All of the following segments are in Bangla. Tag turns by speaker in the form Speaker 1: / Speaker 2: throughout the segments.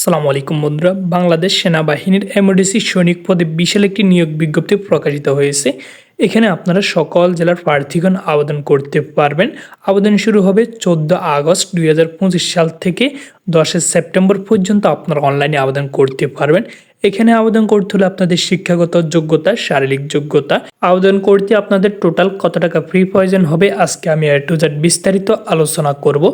Speaker 1: আসসালামু আলাইকুম বন্ধুরা। বাংলাদেশ সেনাবাহিনীর এমওডিসি সৈনিক পদে বিশাল একটি নিয়োগ বিজ্ঞপ্তি প্রকাশিত হয়েছে। এখানে আপনারা সকল জেলার প্রার্থীগণ আবেদন করতে পারবেন। আবেদন শুরু হবে চোদ্দ আগস্ট দুই হাজার পঁচিশ সাল থেকে দশই সেপ্টেম্বর পর্যন্ত আপনারা অনলাইনে আবেদন করতে পারবেন। এখানে আবেদন করতে হলে আপনাদের শিক্ষাগত যোগ্যতা, শারীরিক যোগ্যতা। আবেদন করতে আপনাদের টোটাল কত টাকা ফ্রি প্রয়োজন হবে, আজকে আমি এ টু জেড বিস্তারিত আলোচনা করব।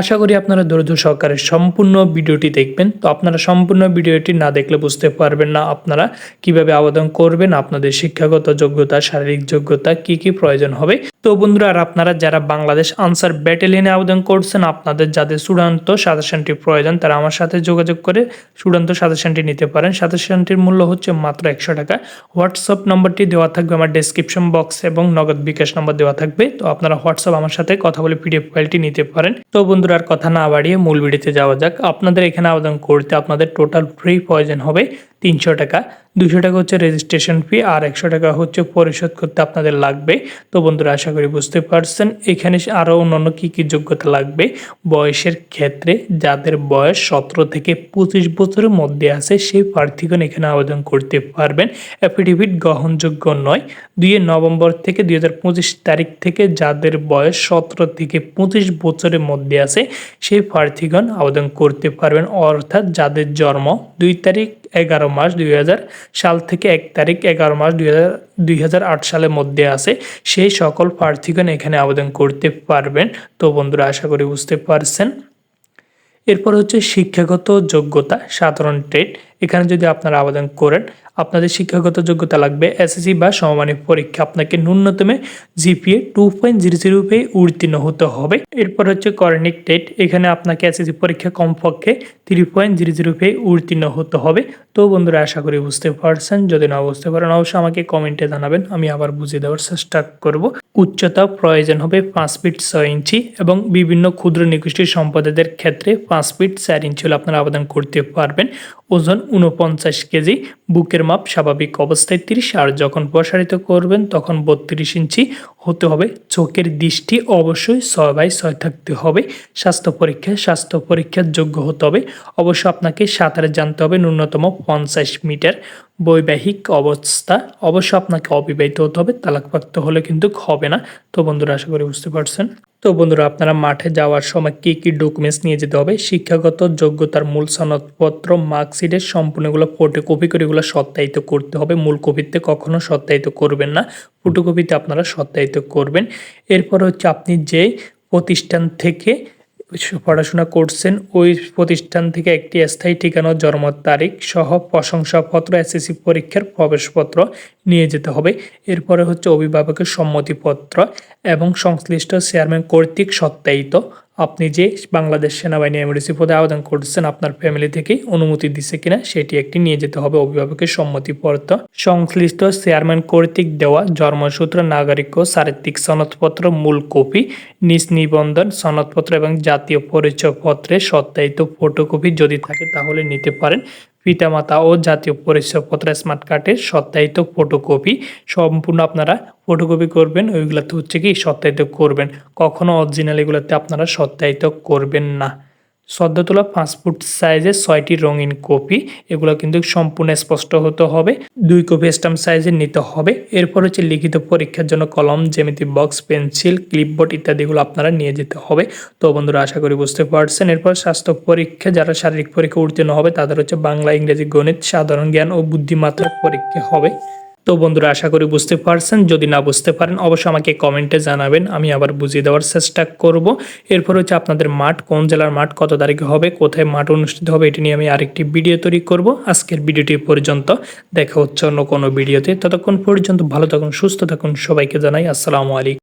Speaker 1: আশা করি আপনারা ধৈর্য সহকারে সম্পূর্ণ ভিডিওটি দেখবেন। তো আপনারা সম্পূর্ণ ভিডিওটি না দেখলে বুঝতে পারবেন না আপনারা কীভাবে আবেদন করবেন, আপনাদের শিক্ষাগত যোগ্যতা, শারীরিক যোগ্যতা, কি কি প্রয়োজন হবে। তো বন্ধুরা, আর আপনারা যারা বাংলাদেশ আনসার ব্যাটালিয়নে আবেদন করছেন, আপনাদের যাদের চূড়ান্ত সাজেশনটি প্রয়োজন, তারা আমার সাথে যোগাযোগ করে চূড়ান্ত সাজেশনটি নিতে পারেন। সাজেশনটির মূল্য হচ্ছে মাত্র একশো টাকা। হোয়াটসঅ্যাপ নম্বরটি দেওয়া থাকবে আমার ডেসক্রিপশন বক্স এবং নগদ বিকাশ নম্বর দেওয়া থাকবে। তো আপনারা হোয়াটসঅ্যাপ আমার সাথে কথা বলে পিডিএফ ফাইলটি নিতে পারেন। তো বন্ধুরা কথা না বাড়িয়ে মূল ভিডিওতে যাওয়া যাক। আপনাদের এখানে আবেদন করতে আপনাদের টোটাল ফ্রি প্রয়োজন হবে। তিনশো টাকা, দুশো টাকা হচ্ছে রেজিস্ট্রেশন ফি আর একশো টাকা হচ্ছে পরিশোধ করতে আপনাদের লাগবে। তো বন্ধুরা, আশা করি বুঝতে পারছেন, এখানে আরও অন্যান্য কী কী যোগ্যতা লাগবে। বয়সের ক্ষেত্রে যাদের বয়স সতেরো থেকে পঁচিশ বছরের মধ্যে আছে, সেই প্রার্থীগণ এখানে আবেদন করতে পারবেন। অ্যাফিডেভিট গ্রহণযোগ্য নয়। দুই নভেম্বর থেকে দুই হাজার পঁচিশ তারিখ থেকে যাদের বয়স সতেরো থেকে পঁচিশ বছরের মধ্যে আছে, সেই প্রার্থীগণ আবেদন করতে পারবেন। অর্থাৎ যাদের জন্ম দুই তারিখ এগারো মাস দুই হাজার সাল থেকে এক তারিখ এগারো মাস দুই হাজার সালের মধ্যে আছে। সেই সকল প্রার্থীগণ এখানে আবেদন করতে পারবেন। তো বন্ধুরা, আশা করি বুঝতে পারছেন। এরপর হচ্ছে শিক্ষাগত যোগ্যতা, সাধারণ ট্রেড এখানে যদি আপনারা আবেদন করেন, আপনাদের শিক্ষাগত যোগ্যতা লাগবে এসএসসি বা সমমানিক পরীক্ষা। আপনাকে ন্যূনতম GPA two point zero zero পেয়ে উত্তীর্ণ হতে হবে। এরপর হচ্ছে করনিক টেট। এখানে আপনাকে এসএসসি পরীক্ষা কমপক্ষে থ্রি পয়েন্ট জিরো জিরো পেয়ে উত্তীর্ণ হতে হবে। তো বন্ধুরা, আশা করি বুঝতে পারছেন। যদি না বুঝতে পারেন, অবশ্যই আমাকে কমেন্টে জানাবেন। আমি আবার বুঝিয়ে দেওয়ার চেষ্টা করব। উচ্চতা প্রয়োজন হবে পাঁচ ফিট ছয় ইঞ্চি এবং বিভিন্ন ক্ষুদ্র নিগোষ্ঠীর সম্পদের ক্ষেত্রে পাঁচ ফিট চার ইঞ্চি হলে আপনারা আবেদন করতে পারবেন। ওজন উনপঞ্চাশ কেজি, বুকের মাপ স্বাভাবিক অবস্থায় তিরিশ, আর যখন প্রসারিত করবেন তখন বত্রিশ ইঞ্চি হতে হবে। চোখের দৃষ্টি অবশ্যই ছয় বাই ছয় থাকতে হবে। স্বাস্থ্য পরীক্ষায় স্বাস্থ্য পরীক্ষার যোগ্য হতে হবে। অবশ্য আপনাকে সাঁতারে জানতে হবে ন্যূনতম পঞ্চাশ মিটার বৈবাহিক অবস্থা। অবশ্য আপনাকে অবিবাহিত হতে হবে তালাকপ্রাপ্ত হলে কিন্তু হবে না। তো বন্ধুরা, আশা করি বুঝতে পারছেন। তো বন্ধুরা, আপনারা মাঠে যাওয়ার সময় কী কী ডকুমেন্টস নিয়ে যেতে হবে? শিক্ষাগত যোগ্যতার মূল সনদপত্র মার্কশিটের সম্পূর্ণগুলো ফটোকপি করে এগুলো সত্যায়িত করতে হবে। মূল কপিতে কখনো সত্যায়িত করবেন না। ফটোকপিতে আপনারা সত্যায়িত করবেন। এরপর হচ্ছে আপনি যে প্রতিষ্ঠান থেকে পড়াশোনা করছেন, ওই প্রতিষ্ঠান থেকে একটি স্থায়ী ঠিকানা, জন্ম তারিখ সহ প্রশংসাপত্র, এসএসসি পরীক্ষার প্রবেশপত্র নিয়ে যেতে হবে। এরপরে হচ্ছে অভিভাবকের সম্মতিপত্র এবং সংশ্লিষ্ট চেয়ারম্যান কর্তৃক সত্যায়িত আপনি যে বাংলাদেশ সেনাবাহিনী এমার্জেন্সি পদে আবেদন করছেন, আপনার ফ্যামিলি থেকে অনুমতি দিছে কিনা সেটি একটি নিয়ে যেতে হবে। অভিভাবকের সম্মতিপত্র সংশ্লিষ্ট চেয়ারম্যান কর্তৃক দেওয়া জন্মসূত্র, নাগরিক ও চারিত্রিক সনদপত্র, মূল কপি, নিজ নিবন্ধন, সনদপত্র এবং জাতীয় পরিচয়পত্রের সত্যায়িত ফটোকপি যদি থাকে তাহলে নিতে পারেন। পিতামাতা ও জাতীয় পরিচয়পত্র স্মার্ট কার্ডের সত্যায়িত ফটোকপি সম্পূর্ণ আপনারা ফটোকপি করবেন। ওইগুলোতে হচ্ছে কি সত্যায়িত করবেন। কখনো অরিজিনাল এগুলোতে আপনারা সত্যায়িত করবেন না। সদ্য তোলা পাঁচ ফুট সাইজের ছয়টি রঙিন কপি, এগুলো কিন্তু সম্পূর্ণ স্পষ্ট হতে হবে। দুই কপি স্টাম্প সাইজের নিতে হবে। এরপর হচ্ছে লিখিত পরীক্ষার জন্য কলম, জ্যামিতি বক্স পেন্সিল ক্লিপবোর্ড ইত্যাদিগুলো আপনারা নিয়ে যেতে হবে। তো বন্ধুরা, আশা করি বুঝতে পারছেন। এরপর স্বাস্থ্য পরীক্ষা, যারা শারীরিক পরীক্ষা উত্তীর্ণ হবে, তাদের হচ্ছে বাংলা, ইংরেজি, গণিত, সাধারণ জ্ঞান ও বুদ্ধিমাত্রার পরীক্ষা হবে। তো বন্ধুরা, আশা করি বুঝতে পারছেন। যদি না বুঝতে পারেন, অবশ্যই আমাকে কমেন্টে জানাবেন। আমি আবার বুঝিয়ে দেওয়ার চেষ্টা করব। এরপর হচ্ছে আপনাদের মাঠ, কোন জেলার মাঠ, কত তারিখে হবে, কোথায় মাঠ অনুষ্ঠিত হবে, এটি নিয়ে আমি আরেকটি ভিডিও তৈরি করব। আজকের ভিডিওটি পর্যন্ত। দেখা হচ্ছে অন্য কোনো ভিডিওতে। ততক্ষণ পর্যন্ত ভালো থাকুন, সুস্থ থাকুন। সবাইকে জানাই আসসালামু আলাইকুম।